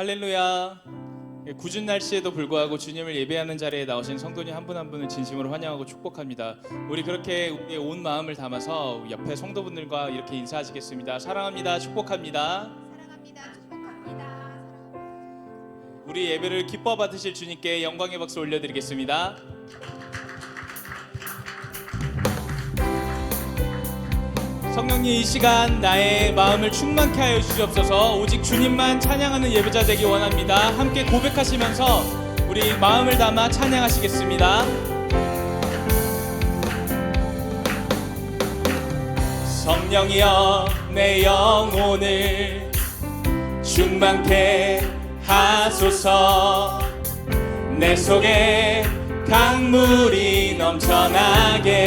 할렐루야. 예, 궂은 날씨에도 불구하고 주님을 예배하는 자리에 나오신 성도님 한 분 한 분을 진심으로 환영하고 축복합니다. 우리 그렇게 우리의 온 마음을 담아서 옆에 성도분들과 이렇게 인사하시겠습니다. 사랑합니다. 축복합니다. 사랑합니다. 축복합니다. 우리 예배를 기뻐 받으실 주님께 영광의 박수 올려드리겠습니다. 성령님 이 시간 나의 마음을 충만케 하여 주시옵소서 오직 주님만 찬양하는 예배자 되기 원합니다. 함께 고백하시면서 우리 마음을 담아 찬양하시겠습니다. 성령이여 내 영혼을 충만케 하소서 내 속에 강물이 넘쳐나게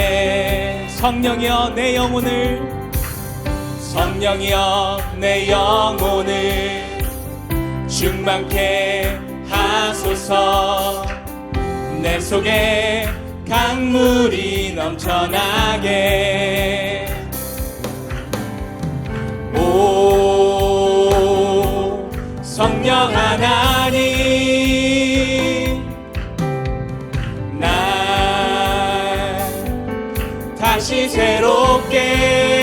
성령이여 내 영혼을 성령이여 내 영혼을 충만케 하소서. 내 속에 강물이 넘쳐나게. 오 성령 하나님 날 다시 새롭게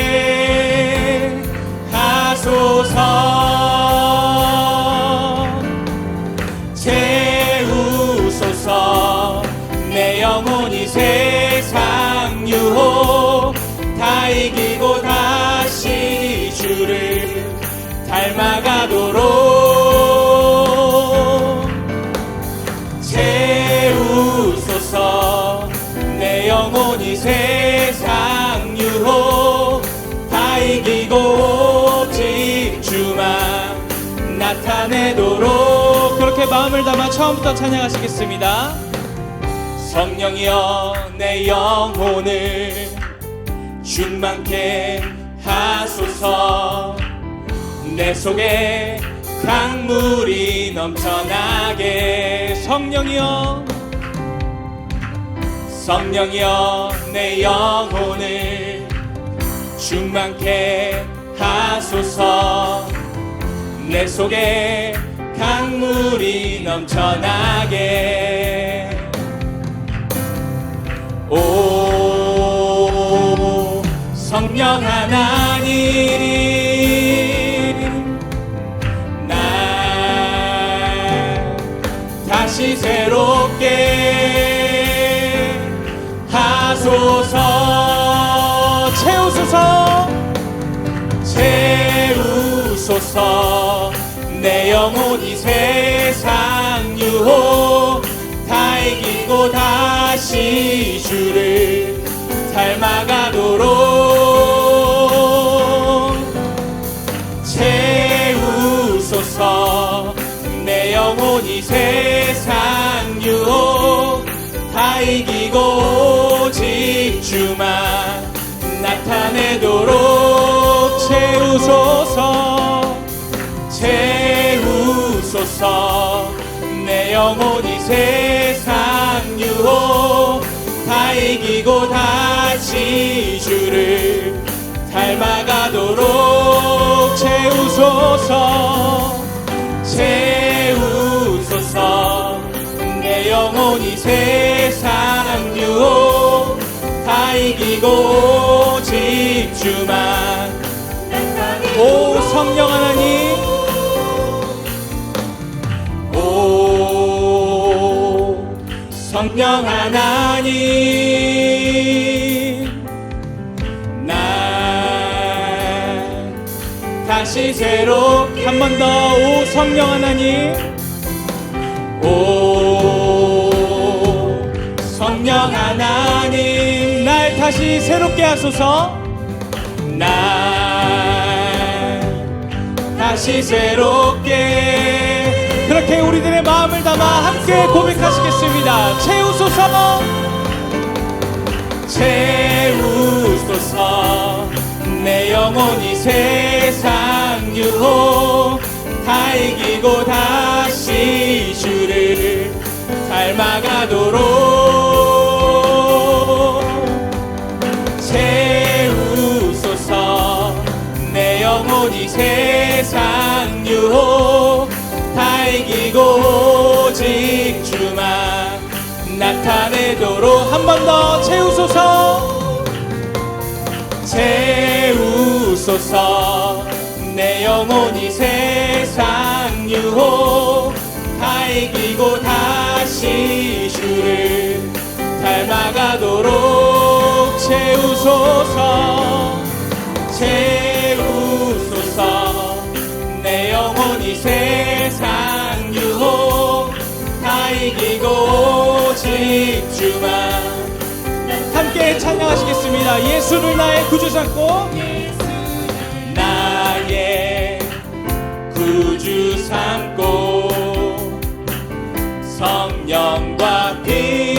하소서 마음을 담아 처음부터 찬양하시겠습니다. 성령이여 내 영혼을 충만케 하소서. 내 속에 강물이 넘쳐나게. 성령이여. 성령이여 내 영혼을 충만케 하소서. 내 속에 강물이 넘쳐나게. 오 성령 하나님 날 다시 새롭게 하소서. 채우소서. 채우소서 내 영혼이 세상 유혹 다 이기고 다시 주를 채우소서 내 영혼이 세상 유혹 다 이기고 다시 주를 닮아가도록 채우소서. 채우소서. 내 영혼이 세상 유혹 다 이기고 오직 주만. 오 성령 하나님 성령 하나님. 날 다시 새롭게 한 번 더 오 성령 하나님. 오 성령 하나님. 날 다시 새롭게 하소서. 날 다시 새롭게 담아 함께 고백하시겠습니다. 채우소서 채우소서 내 영혼이 세상 유혹 다 이기고 다시 주를 닮아가도록 한 번 더 채우소서. 채우소서. 내 영혼이 세상 유혹 다 이기고 다시 주를 닮아가도록 채우소서. 채우소서. 내 영혼이 세상 유혹 다 이기고 오직 주만 찬양하시겠습니다. 예수를 나의 구주 삼고? 나의 구주 삼고 성령과 피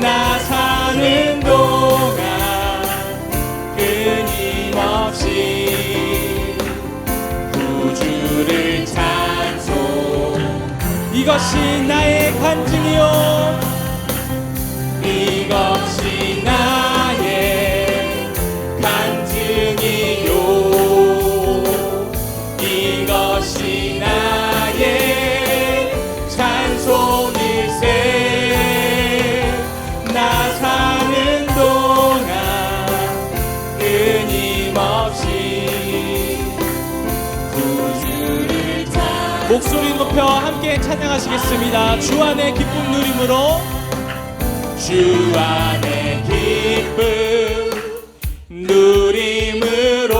나 사는 동안 끊임없이 구주를 찬송. 이것이 나의 간증이요 찬양하시겠습니다. 주 안의 기쁨 누림으로. 주 안의 기쁨 누림으로.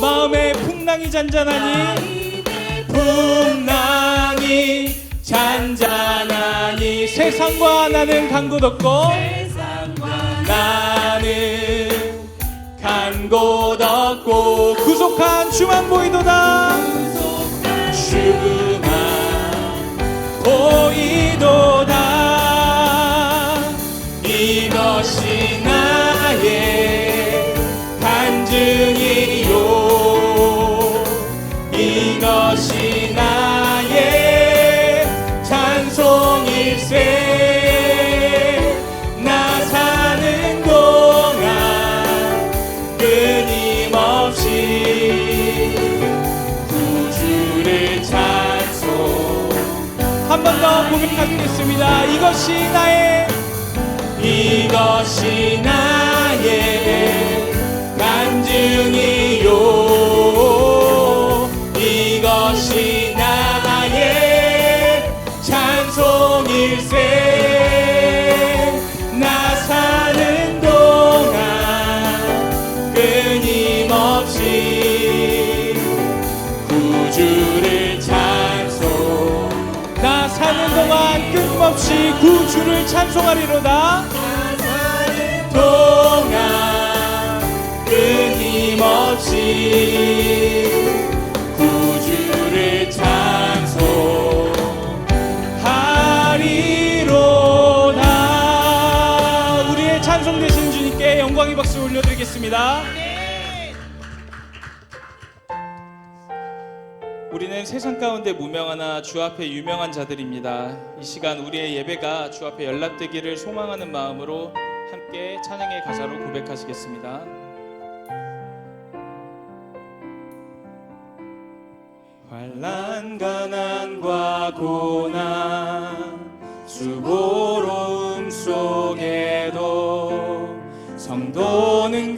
마음의 풍랑이 잔잔하니 풍랑이 잔잔하니. 세상과 나는 간곳 없고 나는 간곳 없고 구속한 주만 보이도다 보이 이것이 나의 이것이 나의 끊임없이 구주를 찬송하리로다. 동안 끊임없이 구주를 찬송하리로다. 우리의 찬송 되신 주님께 영광의 박수 올려드리겠습니다 세상 가운데 무명하나 주 앞에 유명한 자들입니다. 이 시간 우리의 예배가 주 앞에 연락되기를 소망하는 마음으로 함께 찬양의 가사로 고백하시겠습니다. 환란 가난과 고난 수고로움 속에도 성도는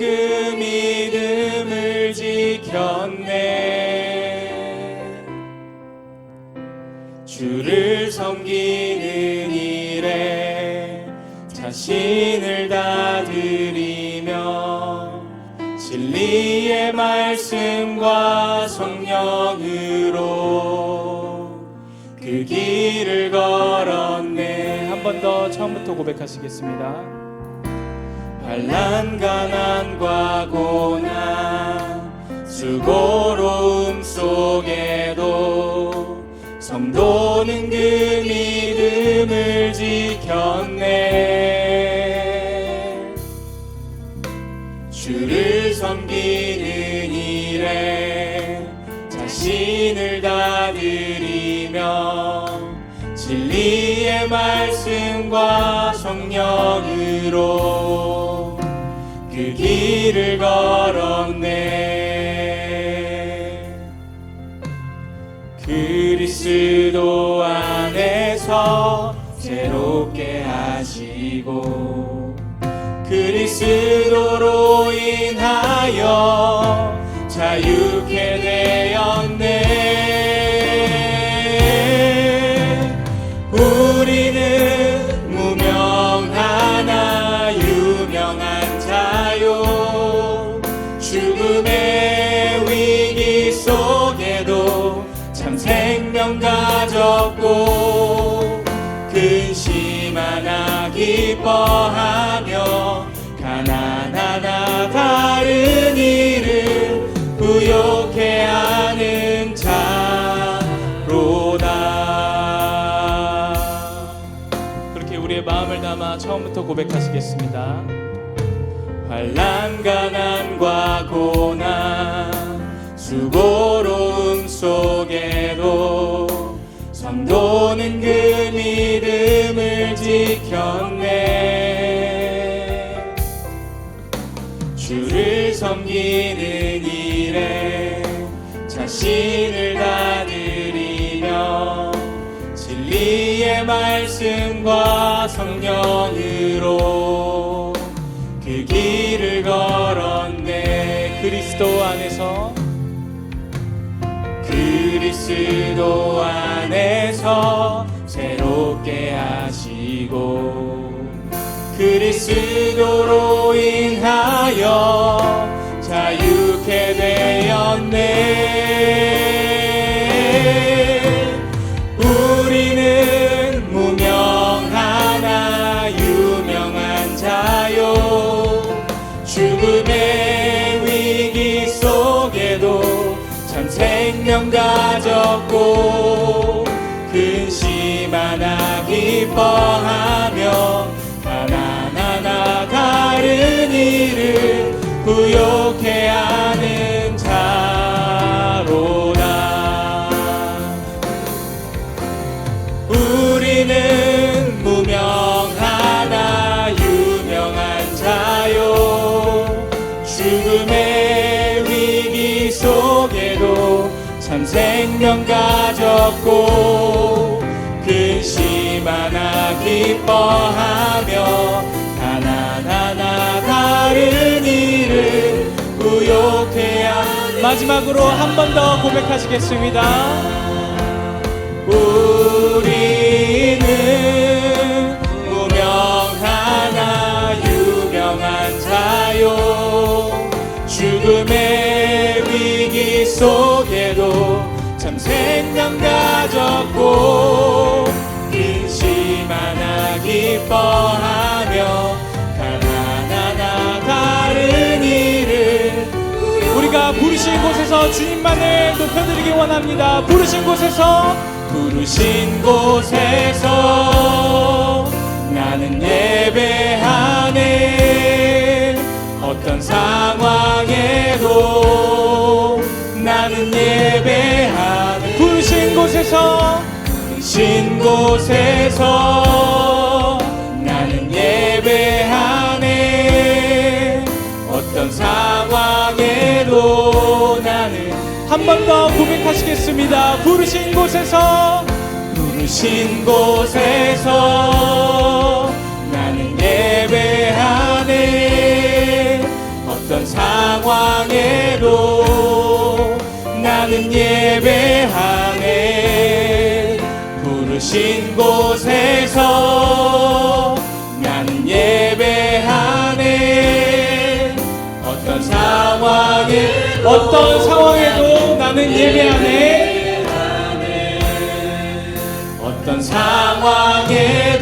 자신을 다 드리며 진리의 말씀과 성령으로 그 길을 걸었네. 한 번 더 처음부터 고백하시겠습니다. 환란 가난과 고난 수고로움 속에도 성도는 그 믿음을 지켰네 말씀과 성령으로 그 길을 걸었네. 그리스도 안에서 새롭게 하시고 그리스도로 인하여 자유케 되 근심 하나 기뻐하며 가난하나 다른 일을 부욕해 하는 자로다. 그렇게 우리의 마음을 담아 처음부터 고백하시겠습니다. 환란 가난과 고난 수고로움 속에도 성도는 그 지켰네 주를 섬기는 일에 자신을 다 드리며 진리의 말씀과 성령으로 그 길을 걸었네. 그리스도 안에서. 그리스도 안에서 새롭게 하시 고 그리스도로 인하여 자유케 되었네. 우리는 무명하나 유명한 자요. 죽음의 위기 속에도 참 생명 가졌고 근심 하나 기뻐하며 가난하나 다른 일을 부욕해 하는 자로다. 우리는 무명하나 유명한 자요. 죽음의 위기 속에도 참 생명 가졌고 하나 기뻐하며 가난 하나 다른 일을 부욕해야 마지막으로 한 번 더 고백하시겠습니다. 우리는 무명하나 유명한 자요 죽음의 위기 속에도 참 생명 가졌고 하나 기뻐하며 가난하나 다른 일을 우리가 부르신 곳에서 주님만을 높여드리기 원합니다. 부르신 곳에서. 부르신 곳에서 나는 예배하네. 어떤 상황에도 나는 예배하네. 부르신 곳에서 신 곳에서 나는 예배하네. 어떤 상황에도 나는 한 번 더 고백하시겠습니다. 부르신 곳에서. 부르신 곳에서 나는 예배하네. 어떤 상황에도 나는 예배 높으신 곳에서 나는 예배하네. 어떤 상황에 어떤 상황에도 나는 예배하네. 어떤 상황에도